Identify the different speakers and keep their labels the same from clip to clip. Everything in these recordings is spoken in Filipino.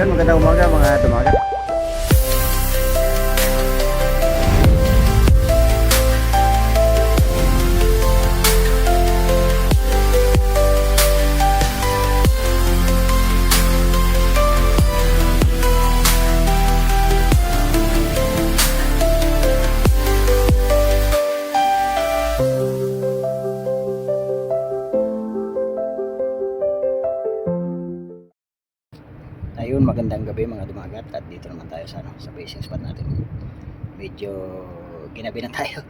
Speaker 1: Ayun, magandang umaga mga tumaga. Ayun, magandang gabi mga dumagat at dito naman tayo sa ano, sa fishing spot natin. Medyo ginabi na tayo.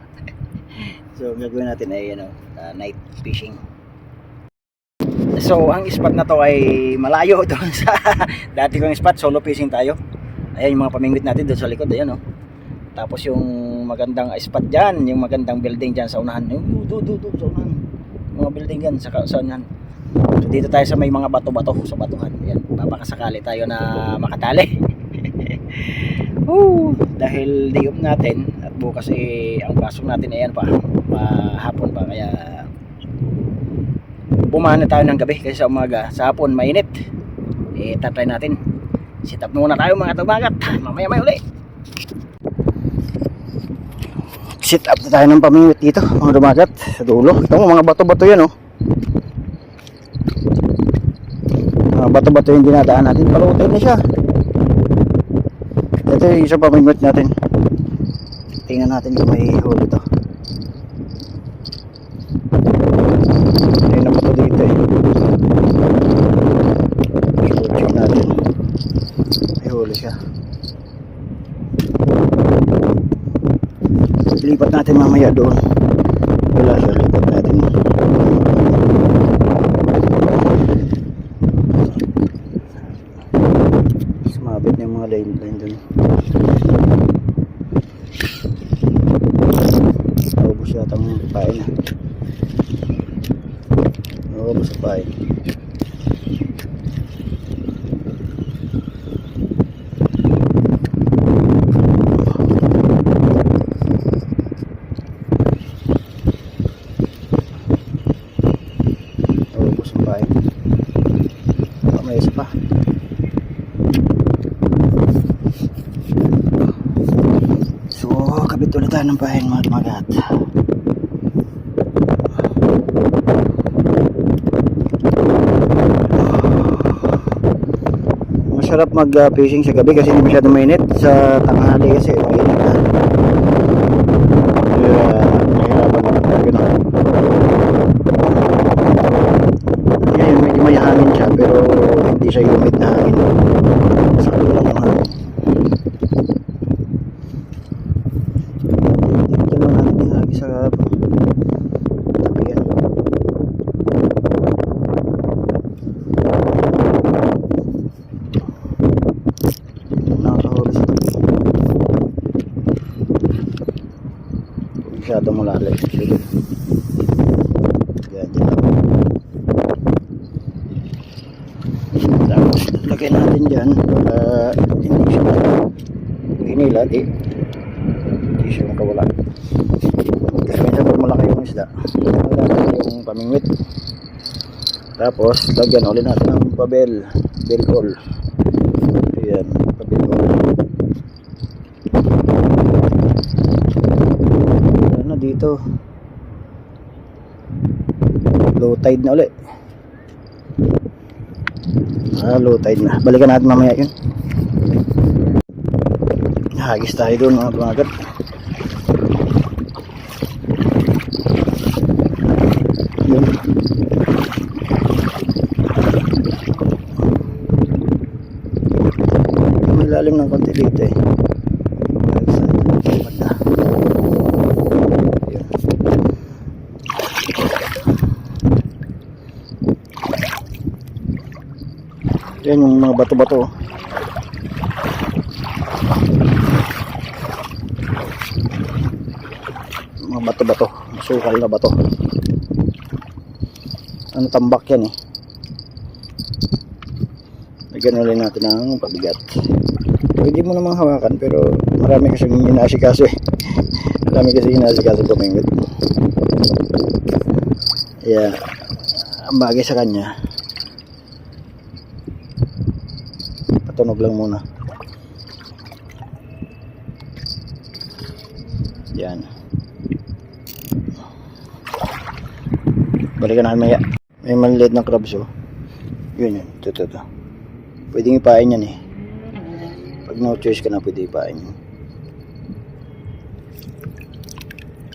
Speaker 1: so, ang gagawin natin ay ano, uh, night fishing. So, ang spot na to ay malayo doon sa dati kong spot, solo fishing tayo. Ayan yung mga pamingwit natin doon sa likod, ayan oh. Tapos yung magandang spot diyan, yung magandang building diyan sa unahan. Yung do do do sa unahan. Mga building diyan sa sa unahan. So, dito tayo sa may mga bato-bato sa batuhan. Yan, papakasakali tayo na makatali. Woo! Dahil day off natin at bukas eh ang pasok natin ayan pa, hapon pa kaya bumana tayo ng gabi kasi sa umaga, sa hapon mainit. Eh tatry natin. Sit up muna tayo mga tumagat. Mamaya may uli. Sit up tayo ng pamingwit dito mga dumagat sa dulo. Ito mga bato-bato yan oh. Mga bato-bato yung dinadaan natin. Palutay na siya. Ito yung isa pamimot natin. Tingnan natin kung may huli to. Ayun dito eh. Check natin. May siya. Lipat natin mamaya doon wala siya lipat natin Sumabit na yung mga line line dun. Naubos yata ang pain na. Pain. Naubos ang pain. Baka may pa. So, kabit ulit tayo ng bahay mga tumagat. Masarap mag-fishing sa gabi kasi hindi masyado mainit. Sa tanghali kasi mainit na. Kaya, nahirapan naman tayo na. Ngayon, medyo may hangin siya pero hindi siya humid na hangin. Sa lang yung hangin. Dito lang natin lagi sa tabi yan. Nakakahuli sa tabi. Masyado malalim. Sige. Yan, dyan lang. Tapos, lagay natin dyan para hindi siya inilat eh hindi siya makawala kasi minsan malaki yung isda wala yung pamingwit tapos lagyan ulit natin ng pabel bell roll ayan pabel dito low tide na ulit ah low tide na balikan natin mamaya yun Hagis tayo doon mga tumagat. Yun. May lalim ng konti dito eh. Hagis tayo. Banda. Yun. Yan yung mga bato-bato. mga bato-bato. Masukal na bato. Ano tambak yan eh. Lagyan ulit natin ng pabigat. Pwede mo namang hawakan pero marami kasi inaasikaso eh. Marami kasi inaasikaso pamingwit yeah ang bagay sa kanya Tunog lang muna. Yan. Balikan natin maya. May maliit na crabs oh. Yun yun. Ito, ito, ito. Pwedeng ipain yan eh. Pag no choice ka na, pwede ipain yun.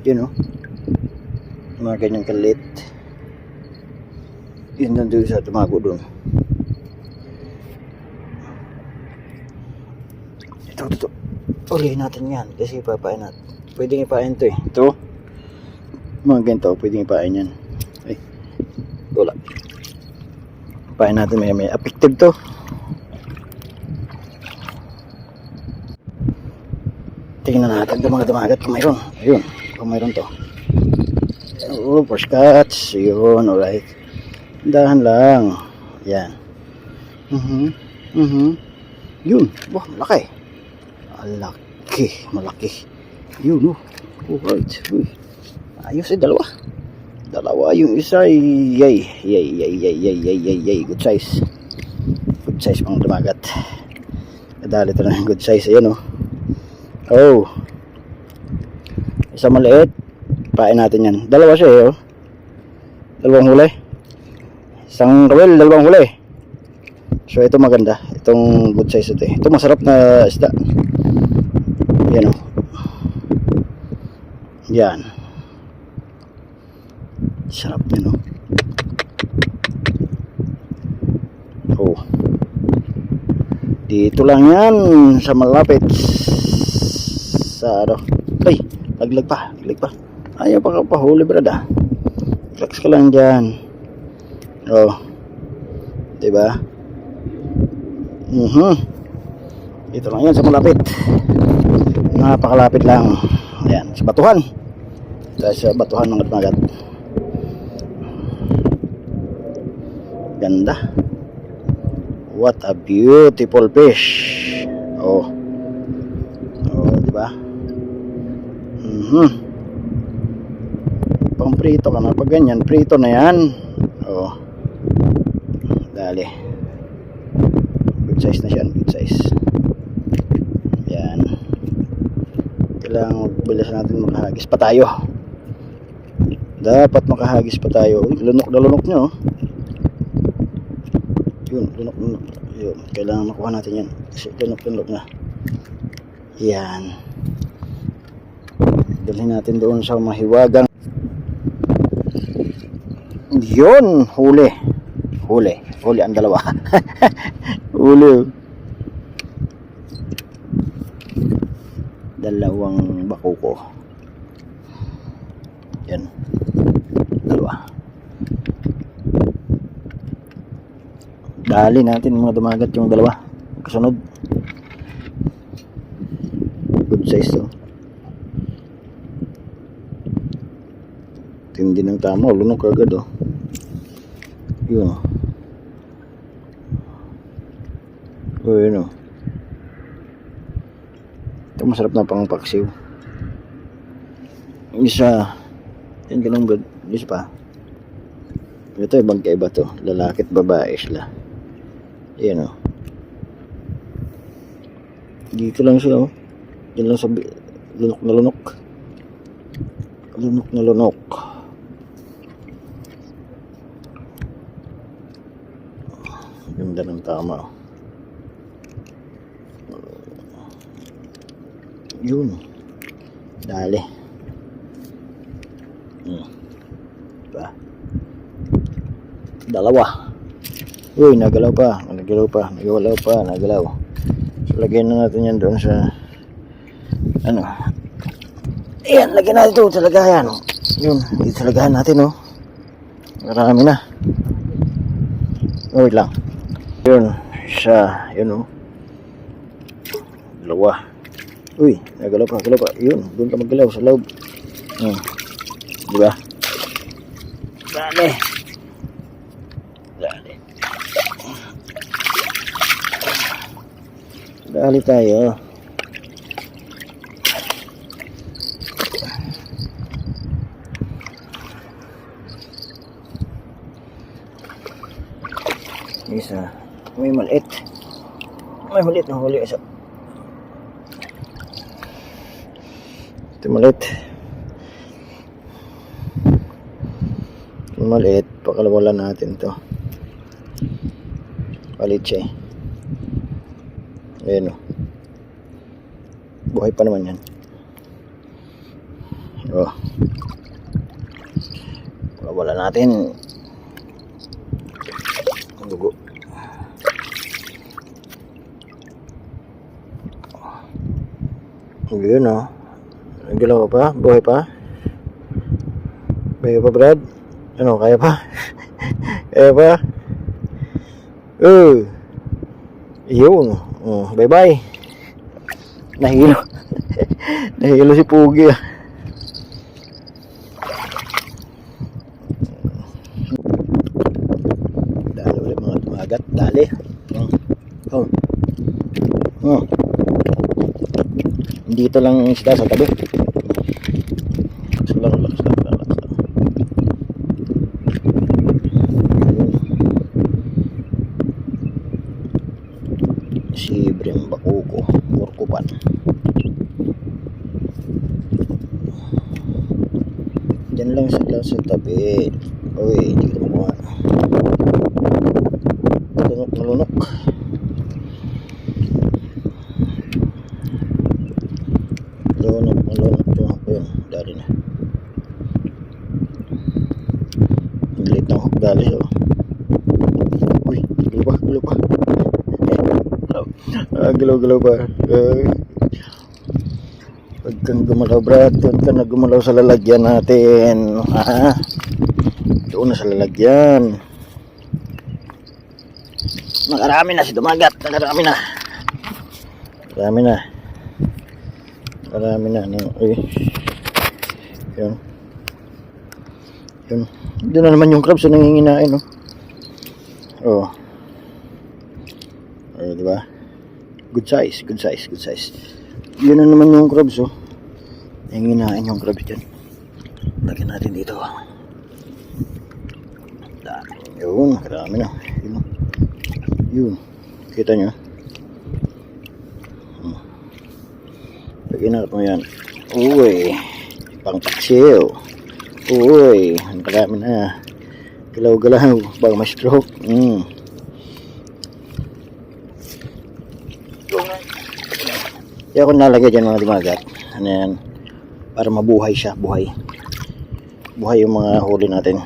Speaker 1: Yun oh. Mga ganyan kalit. Yun nandun sa tumago doon. Ito. Ulihin natin yan kasi ipapain natin. Pwedeng ipain to eh. Ito. Mga ganito, pwedeng ipain yan. Ay, wala. Ipain natin may may effective to. Tingnan natin kung mga dumagat kung mayroon. Ayun, kung mayroon to. Oh, first cuts. Yun, alright. Dahan lang. Yan. Mhm. Mhm. Yun. Wah, malaki. Malaki. Malaki. Yun, oh. Alright. Uy. Ayos eh, dalawa. Dalawa yung isa. ay Yay. Yay, yay, yay, yay, yay, yay, yay. Good size. Good size pang dumagat. Kadali ito na good size. Ayan, oh. Oh. Isa maliit. Pain natin yan. Dalawa siya eh, oh. Dalawang huli. Isang kawil, dalawang huli. So ito maganda. Itong good size ito eh. Ito masarap na isda. Yan oh. Yan. Sarap din oh. Oh. Dito lang yan sa malapit sa ano. Ay, laglag pa, laglag pa. Ayaw pa ka pahuli brada. Relax ka lang dyan. Oh. Diba? Mhm. Dito lang yan sa malapit. Napakalapit lang. Ayan, sa batuhan. Dahil sa batuhan ng magat. Ganda. What a beautiful fish. Oh. Oh, di ba? Mhm. Pang prito ka na pag ganyan, prito na yan. Oh. Dali. Good size na siya, good size. Yan. Kailangan magbilas natin makahagis pa tayo. Dapat makahagis pa tayo. Lunok na lunok nyo. oh. Yun, lunok lunok. Yun, kailangan makuha natin yan. Kasi lunok lunok na. Yan. Dalhin natin doon sa mahiwagang. Yun, huli. Huli. Huli ang dalawa. huli. Dalawang bakuko. Yan. Dalawa. Dali natin mga dumagat yung dalawa. Kasunod. Good size to. Tindi ng tama. Lunok agad oh. Yun oh. Yun oh. Ito masarap na pang paksiw. Isa. Yan ganun good. Isa pa. Ito ibang kaiba to. Lalaki at babae sila. Yan oh. Dito lang siya oh. Yan lang sa lunok na lunok. Lunok na lunok. Ganda ng tama. oh. Yun. Dali. Hmm. Diba? Dalawa. Uy, nagalaw pa. Nagalaw pa. Nagalaw pa. Nagalaw. So, lagyan na natin yan doon sa ano. Ayan, lagyan natin ito sa lagayan. Yun, lagayan natin, oh. Marami na. Wait lang. Yun, isa, yun, oh. Dalawa. Uy, nagalaw pa, galaw pa. Yun, doon ka maggalaw sa loob. Hmm. Di? Dali. Dali. Dali tayo. Isa. May maliit. May maliit na huli isa. Ito maliit. Pakalawalan natin to. Maliit siya eh. Ayan o. Buhay pa naman yan. Oh. Wala natin. Ang dugo. Yun oh. Nagalaw ka pa? Buhay pa? Buhay pa, Brad? Ano, kaya pa? kaya pa? Oh. Yun. Oh, bye-bye. Nahilo. Nahilo si Pugi ah. Dali ulit mga tumagat. Dali. Oh. Oh. Oh. Dito lang ang isda sa tabi. Sa tabi. Uy, hindi ko makuha. Lunok na lunok. Lunok na lunok yung hako yun. Dari na. Ang liit ng hook dali oh. Uy, galaw pa, galaw pa. Ah, galaw, galaw pa. Ay. Kang gumalaw, Brad. Huwag kang na gumalaw sa lalagyan natin. Ha? Doon na sa lalagyan. Nakarami na si Dumagat. Nakarami na. Marami na. Marami na. Uy. Yun. Yun. Doon na naman yung crabs na nanginginain, no? Oh. Oh, di ba? Good size, good size, good size. Yun na naman yung crabs, oh. Nanginginain yung crabs dyan. Lagyan natin dito. Yun, karami na. Yun. Yun. Kita nyo? Hmm. Lagyan natin mo yan. Uy. Pang paksiw. Uy. Ang karami na. Galaw-galaw. Bago ma-stroke. Mm. Kaya ako nalagay dyan mga dimagat. Ano yan? Para mabuhay siya. Buhay. Buhay yung mga huli natin.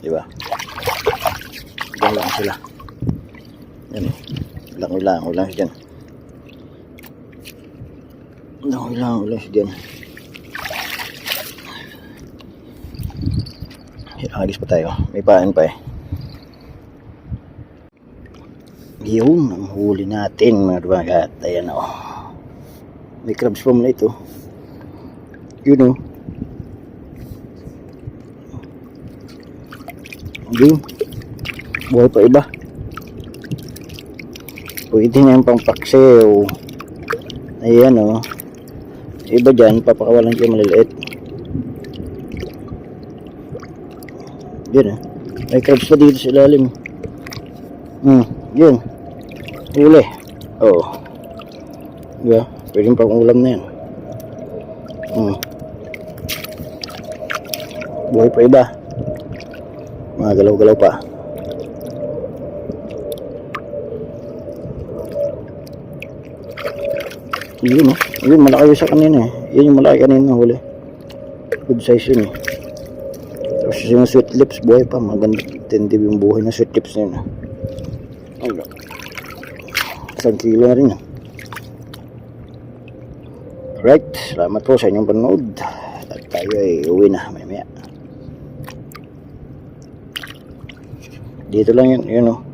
Speaker 1: Di ba? Diyan lang sila. Yan. Ulang ulang. Ulang siya dyan. Ulang ulang. Ulang siya dyan. Agis pa tayo. May paan pa eh. Yun ang huli natin mga dumagat. Ayan o. May crabs pa muna ito. Yun o. Yun. Buhay pa iba. Pwede na yung pangpaksiw. Ayan o. Iba dyan, papakawalan kayo maliliit. Yun ah. May crabs pa dito sa ilalim. Hmm, yun. Huli. Oo. Diba? Pwedeng pang ulam na yan. Hmm. Buhay pa iba. Mga galaw-galaw pa. Yun oh. Yun, malaki sa kanina eh. Yun yung malaki kanina huli. Good size yun eh. Tapos yung sweet lips, buhay pa. Maganda tindi yung buhay ng sweet lips na yun. Ayun. Isang kilo na rin. Alright, salamat po sa inyong panonood. At tayo ay uwi na, maya maya. Dito lang yun, yun o.